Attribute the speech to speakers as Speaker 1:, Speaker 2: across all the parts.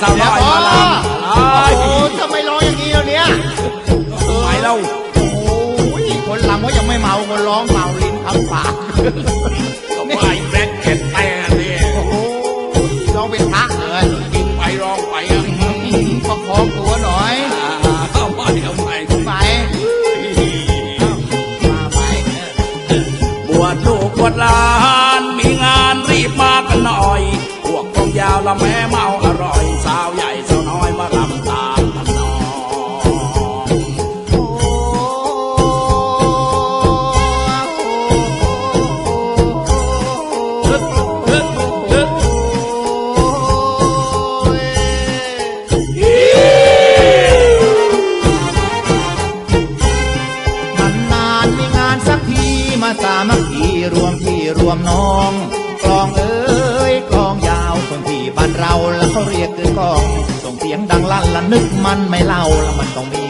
Speaker 1: เศาดี๋ยวพอโอ้โห
Speaker 2: ทำไมร้องอย่างนี้เดี๋วเนี่ย
Speaker 1: ไปแล้ว
Speaker 2: โอ้ยคนลำก็ยังไม่เมาคนร้องเมาลิ้นทำปาก
Speaker 1: ทำไมแบกเก็ตแต่เนี่ยโอ้โห
Speaker 2: ร้องเป็นพักเลย
Speaker 1: กินไปร้องไป
Speaker 2: ประคอตัวหน่อย
Speaker 1: เอาไปเอาไปไปบวชลูกบวชหลานมีงานรีบมากันหน่อย พวกกองยาวละแม่เมา
Speaker 2: วมน้องกลองเอ้ยกลองยาวคนที่บ้านเราแล้วเขาเรียกคือกลอง ส่งเสียงดังลั่นละนึกมันไม่เล่าแล้วมันต้องมี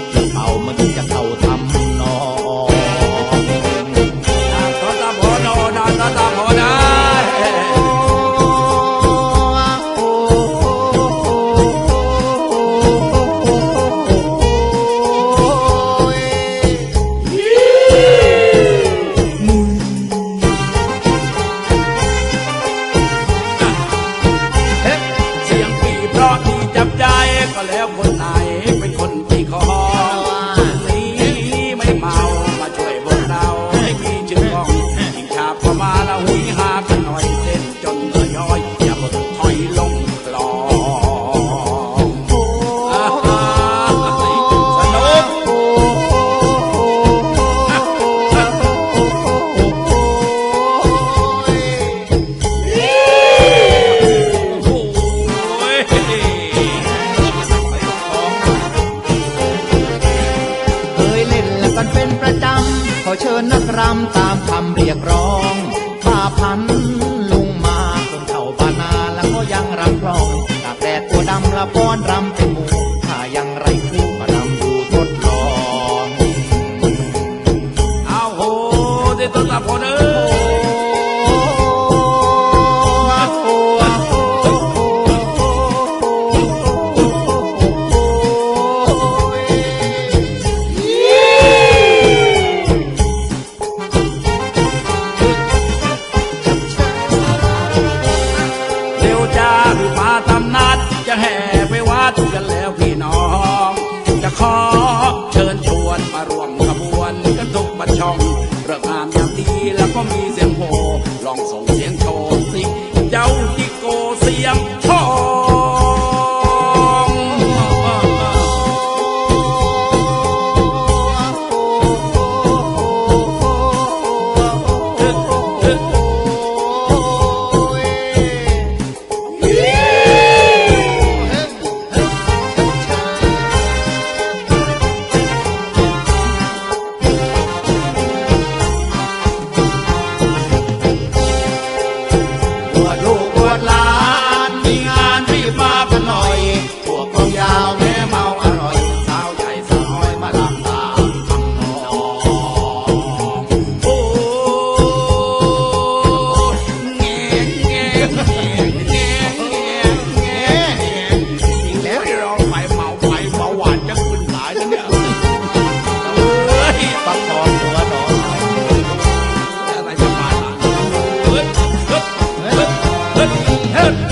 Speaker 1: คนไหน
Speaker 2: เชิญนักรำตามคำเรียกร้องป้าพันลุงมาคนเฒ่าบานาแล้วก็ยังรำคลองตากแดดตัวดำละป้อนรำเป็นหมู่ถ้ายังไรคู่มาดำดูทดลอง
Speaker 1: เอาโหเดี๋ยวต้องตาพอเด้อ อ